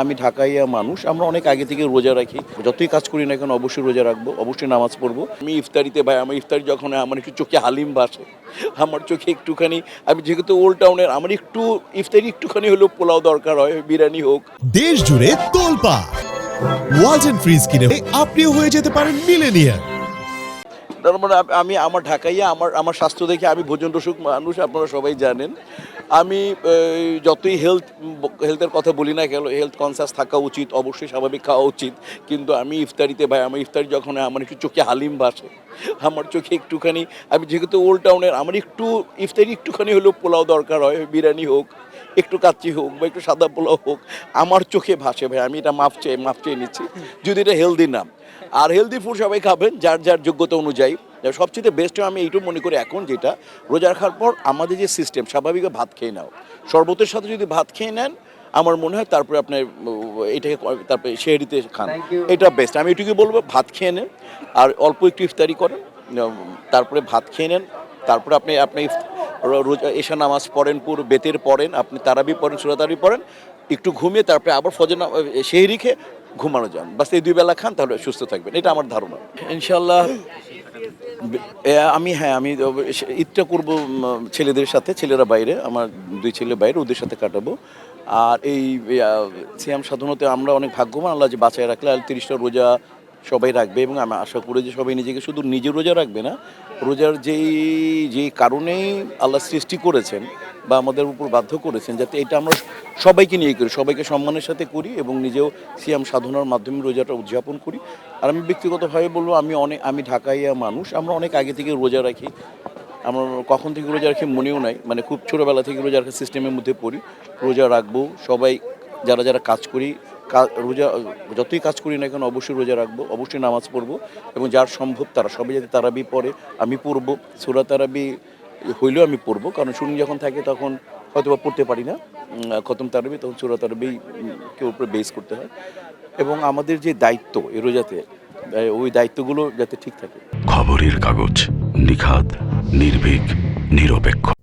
আমি ঢাকাইয়া মানুষ, আমরা অনেক আগে থেকে রোজা রাখি। যতই কাজ করি না কেন, অবশ্যই রোজা রাখব, অবশ্যই নামাজ পড়ব। আমি ইফতারিতে ভাই, আমার ইফতারি যখন আমার একটু চোখে হালিম বাসে আমার চোখে একটুখানি, আমি যেহেতু ওল্ড টাউনের আমার একটু, ইফতারি একটুখানি হলেও পোলাও দরকার হয়, বিরিয়ানি হোক। দেশ জুড়ে তোলপা ওয়ালটন ফ্রিজ কিনে আপনিও হয়ে যেতে পারেন মিলেনিয়ার তার মানে আমি আমার ঢাকাইয়া, আমার আমার স্বাস্থ্য দেখে আমি ভোজন রসুক মানুষ, আপনারা সবাই জানেন। আমি যতই হেলথ হেলথের কথা বলি না কেন হেলথ কনসাস থাকা উচিত, অবশ্যই স্বাভাবিক খাওয়া উচিত। কিন্তু আমি ইফতারিতে ভাই, আমার ইফতারি যখন আমার একটু চোখে হালিম বাসে আমার চোখে একটুখানি, আমি যেহেতু ওল্ড টাউনের আমার একটু, ইফতারি একটুখানি হলেও পোলাও দরকার হয়, বিরিয়ানি হোক একটু কাচ্চি হোক বা একটু সাদা পোলাও হোক আমার চোখে ভাসে ভাই আমি এটা মাপ চেয়ে মাপ চেয়ে নিচ্ছি। যদি এটা হেলদি না আর হেলদি ফুড সবাই খাবেন যার যার যোগ্যতা অনুযায়ী। সবচেয়ে বেস্ট আমি এইটু মনে করি এখন যেটা রোজা রাখার পর আমাদের যে সিস্টেম স্বাভাবিকভাবে ভাত খেয়ে নাও। শরবতের সাথে যদি ভাত খেয়ে নেন আমার মনে হয় তারপরে আপনার এটাকে তারপরে শেহরিতে খান। এটা বেস্ট আমি এটুকু বলব ভাত খেয়ে নেন আর অল্প একটু ইফতারি করেন তারপরে ভাত খেয়ে নেন তারপরে আপনি আপনি এশা নামাজ পড়েন পুরো বেতের পড়েন আপনি তারাবি পড়েন সুরাতারি পড়েন একটু ঘুমিয়ে তারপরে আবার ফজর না সেহরি খেয়ে ঘুমানো যান। বাস এই দুই বেলা খান তাহলে সুস্থ থাকবেন। এটা আমার ধারণা। ইনশাল্লাহ আমি হ্যাঁ আমি ঈদটা করব ছেলেদের সাথে ছেলেরা বাইরে আমার দুই ছেলে বাইরে ওদের সাথে কাটাবো। আর এই সিয়াম সাধনতে আমরা অনেক ভাগ্যবান আল্লাহ যে বাঁচায় রাখলে আর তিরিশটা রোজা সবাই রাখবে এবং আমি আশা করি যে সবাই নিজেকে শুধু নিজে রোজা রাখবে না, রোজার যেই যেই কারণেই আল্লাহ সৃষ্টি করেছেন বা আমাদের উপর বাধ্য করেছেন, যাতে এটা আমরা সবাইকে নিয়ে করি, সবাইকে সম্মানের সাথে করি এবং নিজেও সিয়াম সাধনার মাধ্যমে রোজাটা উদযাপন করি। আর আমি ব্যক্তিগতভাবে বলব, আমি অনেক, আমি ঢাকাইয়া মানুষ, আমরা অনেক আগে থেকে রোজা রাখি। আমরা কখন থেকে রোজা রাখি মনেও নাই মানে খুব ছোটোবেলা থেকে রোজা রাখার সিস্টেমের মধ্যে পড়ি। রোজা রাখব, সবাই, যারা যারা কাজ করি রোজা, যতই কাজ করি না কেন অবশ্যই রোজা রাখব, অবশ্যই নামাজ পড়ব এবং যার সম্ভব তারা সবাই যাতে তারাবি পড়ে, আমি পড়ব, সুরা তারাবি হইলেও আমি পড়ব, কারণ শুনি যখন থাকে তখন হয়তো বা পড়তে পারি না খতম তারাবি তখন সুরা তারাবি কেউ উপরে বেস করতে হয়। এবং আমাদের যে দায়িত্ব এ রোজাতে ওই দায়িত্বগুলো যাতে ঠিক থাকে। খবরের কাগজ নিখাদ, নির্ভীক, নিরপেক্ষ।